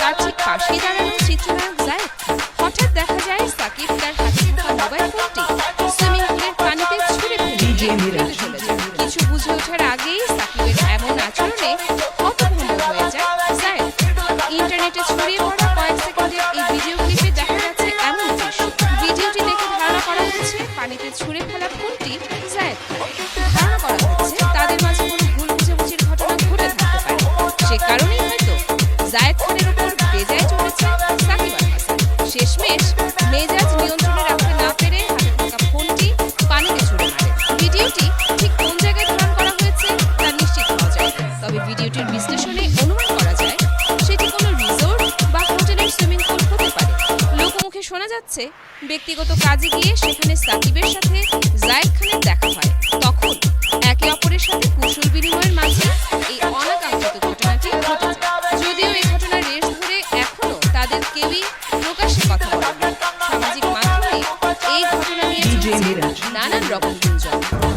তার ঠিক পাশেই দাঁড়ানো চিত্রনায়ক জায়েদ হঠাৎ দেখা যায় সাকিব তার হাতে থাকা মোবাইল ফোনটি সুইমিং পুলের পানিতে ছুঁড়ে ফেলে। চলে যায়। কিছু বুঝে ওঠার আগেই সাকিবের এমন আচরণে হতভম্ব হয়ে যায় জায়েদ ইন্টারনেটে ছড়িয়ে পড়া কয়েক সেকেন্ডের এই ভিডিও ক্লিপে দেখা যাচ্ছে এমন দৃশ্য। ভিডিওটি দেখে ধারণা করা হচ্ছে পানিতে ছুঁড়ে ফেলা ফোনটি জায়েদ খানের উপর বেজায় চলেছে সাকিব আল হাসান। শেষমেশ মেজাজ নিয়ন্ত্রণে রাখতে না পেরে হাতে থাকা ফোনটি পানিতে ছুড়ে মারে। ভিডিওটি ঠিক কোন জায়গায় ধারণ করা হয়েছে তা নিশ্চিত হওয়া যায় তবে ভিডিওটির বিশ্লেষণে অনুমান করা যায়, সেটি কোনো রিসোর্ট বা হোটেলের সুইমিং পুল হতে পারে। লোকমুখে শোনা যাচ্ছে, ব্যক্তিগত কাজে গিয়ে সেখানে সাকিবের সাথে জায়েদ খানের দেখা হয়। তখন একে অপরের সাথে কুশল বিনিময়ের মাঝে এই অনাকাঙ্ক্ষিত ঘটনাটি ঘটে DJ Miraj. 나는 러브 군전.